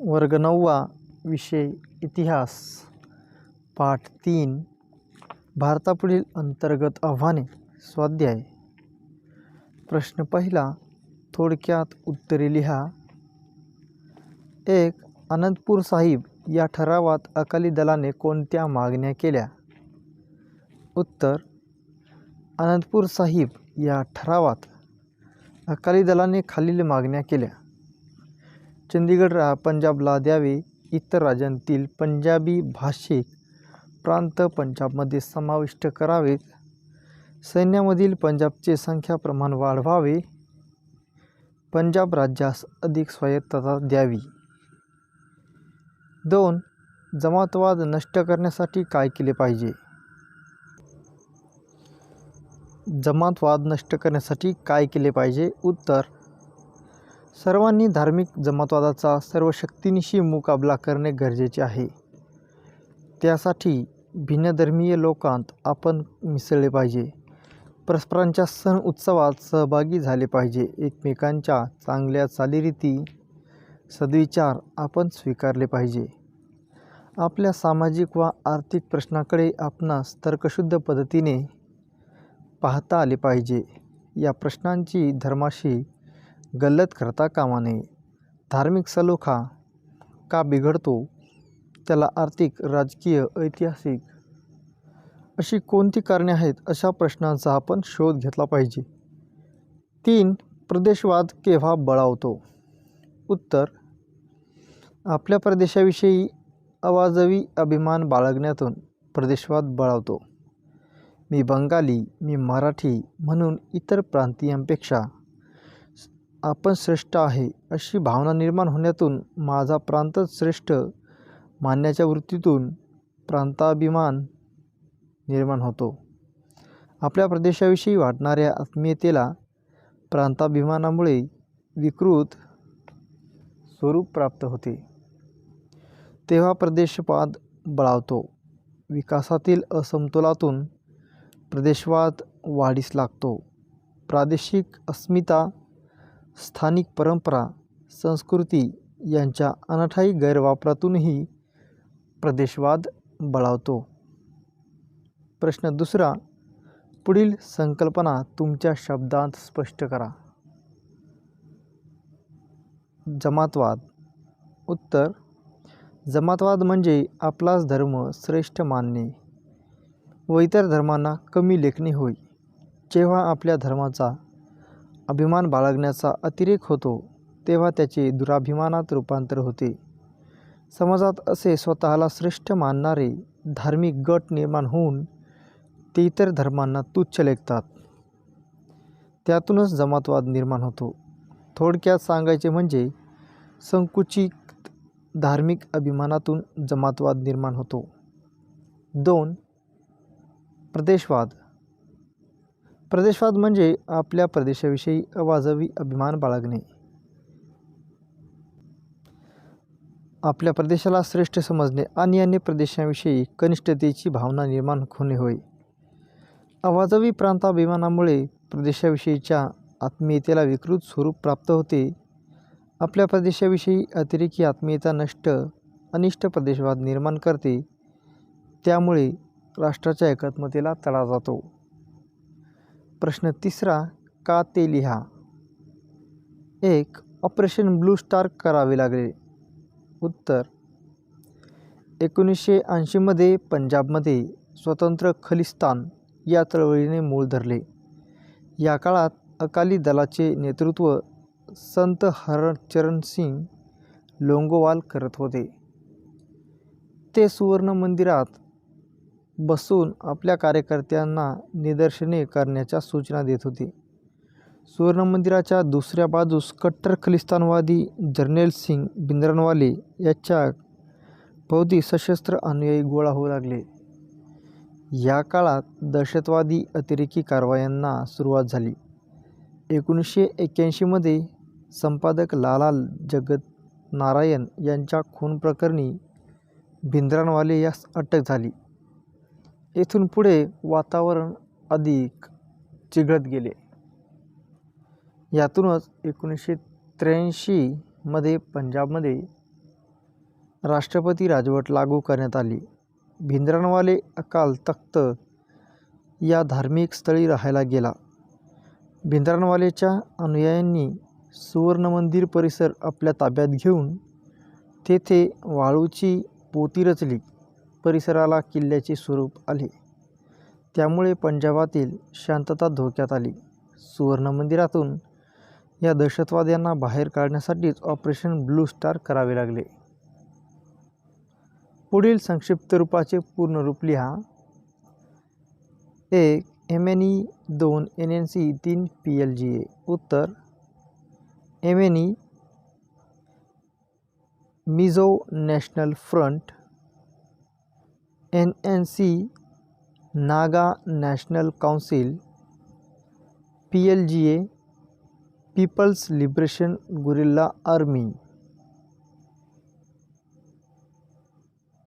वर्ग नववा विषय इतिहास पाठ तीन भारतापुढील अंतर्गत आव्हाने स्वाध्याय. प्रश्न पहिला थोडक्यात उत्तरे लिहा. एक अनंतपूर साहिब या ठरावात अकाली दलाने कोणत्या मागण्या केल्या? उत्तर अनंतपूर साहिब या ठरावात अकाली दलाने खालील मागण्या केल्या. चंदीगड रा पंजाबला द्यावे इतर राज्यांतील पंजाबी भाषिक प्रांत पंजाबमध्ये समाविष्ट करावेत. सैन्यामधील पंजाबचे संख्या प्रमाण वाढवावे. पंजाब राज्यास अधिक स्वायत्तता द्यावी. दोन जमातवाद नष्ट करण्यासाठी काय केले पाहिजे? जमातवाद नष्ट करण्यासाठी काय केले पाहिजे? उत्तर सर्वांनी धार्मिक जमातवादाचा सर्व शक्तीनिशी मुकाबला करणे गरजेचे आहे. त्यासाठी भिन्नधर्मीय लोकांत आपण मिसळले पाहिजे. परस्परांच्या सण उत्सवात सहभागी झाले पाहिजे. एकमेकांच्या चांगल्या चालीरीती सद्विचार आपण स्वीकारले पाहिजे. आपल्या सामाजिक व आर्थिक प्रश्नाकडे आपणास तर्कशुद्ध पद्धतीने पाहता आले पाहिजे. या प्रश्नांची धर्माशी गल्लत करता कामा नये. धार्मिक सलोखा का बिघडतो त्याला आर्थिक राजकीय ऐतिहासिक अशी कोणती कारणे आहेत अशा प्रश्नांचा आपण शोध घेतला पाहिजे. तीन प्रदेशवाद केव्हा बळावतो? उत्तर आपल्या प्रदेशाविषयी अवाजवी अभिमान बाळगण्यातून प्रदेशवाद बळावतो. मी बंगाली मी मराठी म्हणून इतर प्रांतीयांपेक्षा आपण श्रेष्ठ आहे अशी भावना निर्माण होण्यातून माझा प्रांतच श्रेष्ठ मानण्याच्या वृत्तीतून प्रांताभिमान निर्माण होतो. आपल्या प्रदेशाविषयी वाटणाऱ्या आत्मीयतेला प्रांताभिमानामुळे विकृत स्वरूप प्राप्त होते. तेव्हा प्रदेशवाद बळावतो. विकासातील असमतोलातून प्रदेशवाद वाढीस लागतो. प्रादेशिक अस्मिता स्थानिक परंपरा संस्कृती यांच्या अनाठाई गैरवापरातूनही प्रदेशवाद बळावतो. प्रश्न दुसरा पुढील संकल्पना तुमच्या शब्दांत स्पष्ट करा. जमातवाद. उत्तर जमातवाद म्हणजे आपलाच धर्म श्रेष्ठ मानणे व इतर धर्मांना कमी लेखणे होय जेव्हा आपल्या धर्माचा अभिमान बाळगण्याचा अतिरेक होतो तेव्हा त्याचे दुराभिमानात रूपांतर होते. समाजात असे स्वतःला श्रेष्ठ मानणारे धार्मिक गट निर्माण होऊन ते इतर धर्मांना तुच्छ लेखतात. त्यातूनच जमातवाद निर्माण होतो. थोडक्यात सांगायचे म्हणजे संकुचित धार्मिक अभिमानातून जमातवाद निर्माण होतो. दोन प्रदेशवाद. प्रदेशवाद म्हणजे आपल्या प्रदेशाविषयी अवाजवी अभिमान बाळगणे. आपल्या प्रदेशाला श्रेष्ठ समजणे आणि अन्य प्रदेशाविषयी कनिष्ठतेची भावना निर्माण होणे होय. अवाजवी प्रांताभिमानामुळे प्रदेशाविषयीच्या आत्मीयतेला विकृत स्वरूप प्राप्त होते. आपल्या प्रदेशाविषयी अतिरेकी आत्मीयता नष्ट अनिष्ट प्रदेशवाद निर्माण करते. त्यामुळे राष्ट्राच्या एकात्मतेला तडा जातो. प्रश्न तिसरा का ते लिहा? एक ऑपरेशन ब्लू स्टार करावे लागले. उत्तर एकोणीसशे ऐंशीमध्ये पंजाबमध्ये स्वतंत्र खलिस्तान या चळवळीने मूळ धरले. या काळात अकाली दलाचे नेतृत्व संत हरचरण सिंग लोंगोवाल करत होते. ते सुवर्ण मंदिरात बसून आपल्या कार्यकर्त्यांना निदर्शने करण्याच्या सूचना देत होते. सुवर्ण मंदिराच्या दुसऱ्या बाजूस कट्टर खलिस्तानवादी जर्नेल सिंग बिंद्रनवाले याच्या भोवती सशस्त्र अनुयायी गोळा होऊ लागले. या काळात दहशतवादी अतिरेकी कारवायांना सुरुवात झाली. एकोणीसशे एक्क्याऐंशीमध्ये संपादक लाला जगत नारायण यांच्या खून प्रकरणी भिंद्रानवाले यास अटक झाली. येथून पुढे वातावरण अधिक चिघळत गेले. यातूनच एकोणीसशे त्र्याऐंशीमध्ये पंजाबमध्ये राष्ट्रपती राजवट लागू करण्यात आली. भिंद्रानवाले अकाल तख्त या धार्मिक स्थळी राहायला गेला. भिंद्रनवालेच्या अनुयायांनी सुवर्णमंदिर परिसर आपल्या ताब्यात घेऊन तेथे वाळूची पोती रचली. परिसराला किल्ल्याचे स्वरूप आले. त्यामुळे पंजाबातील शांतता धोक्यात आली. सुवर्ण मंदिरातून या दहशतवाद्यांना बाहेर काढण्यासाठीच ऑपरेशन ब्लू स्टार करावे लागले. पुढील संक्षिप्त रूपाचे पूर्ण रूप लिहा. एक एम एन ई दोन एन एन सी तीन पी एल जी ए उत्तर M N E Mizo national front N N C Naga national council P L G A people's liberation guerrilla army.